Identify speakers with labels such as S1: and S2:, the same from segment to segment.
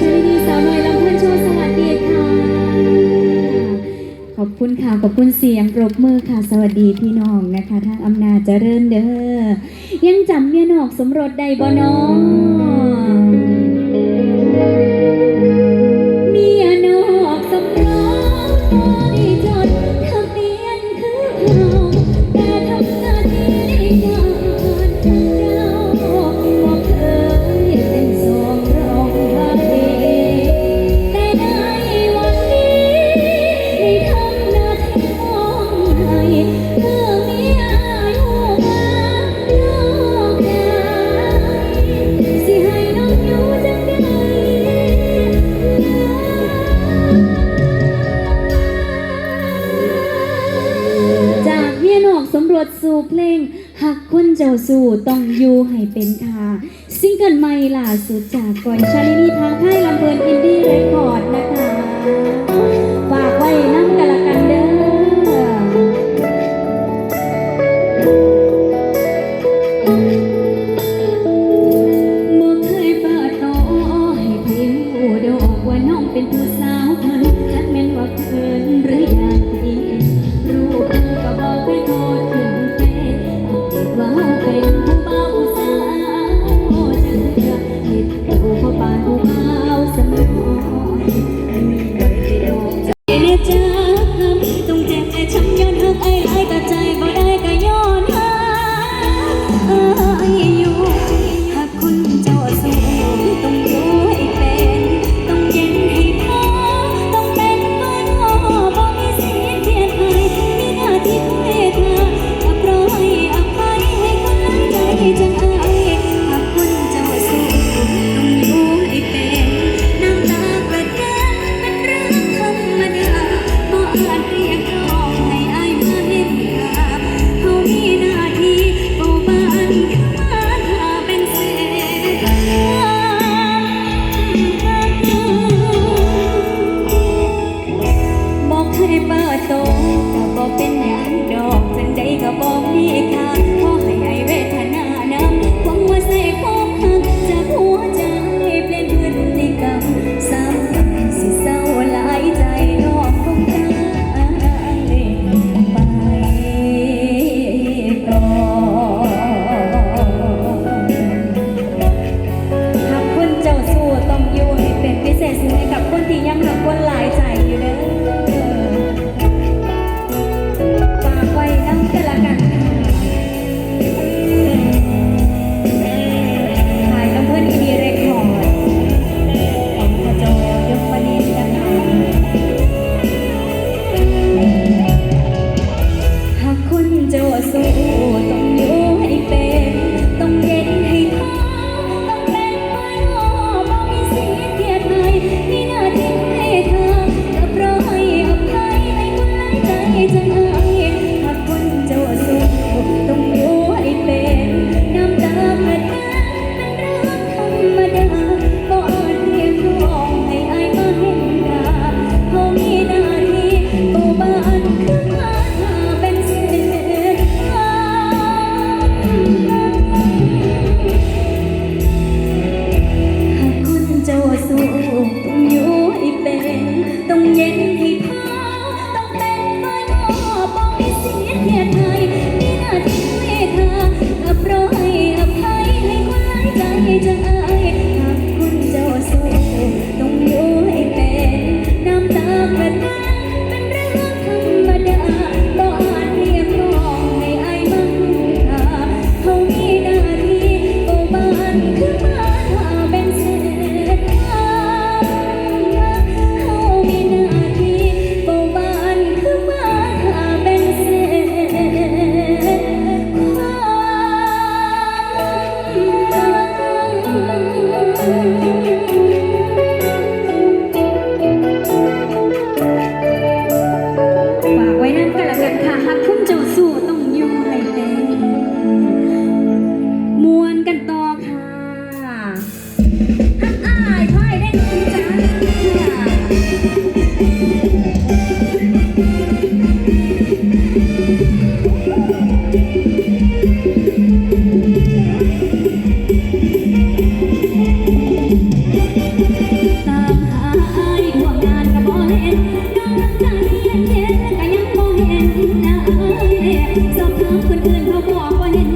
S1: ชลดีสาวน้อยลำเพื่อนชว์สวัสดีค่ะ ขอบคุณค่ะ ขอบคุณเสียงปรบมือค่ะ สวัสดีพี่น้องนะคะทางอำนาจเจริญเด้อ ยังจำเมียนอกสมรสได้บ่น้อง ดสู่เพลงหักคนเจ้าสู่ต้องอยู่ให้เป็นทาซิงเกิลใหม่ล่าสุดจากก่อยชาลินีทางค่ายลำเบิร์นอินดี้เรคคอร์ดนะคะฝากไว้นะ คนอื่นเขาบอกว่าเห็น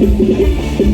S1: Thank.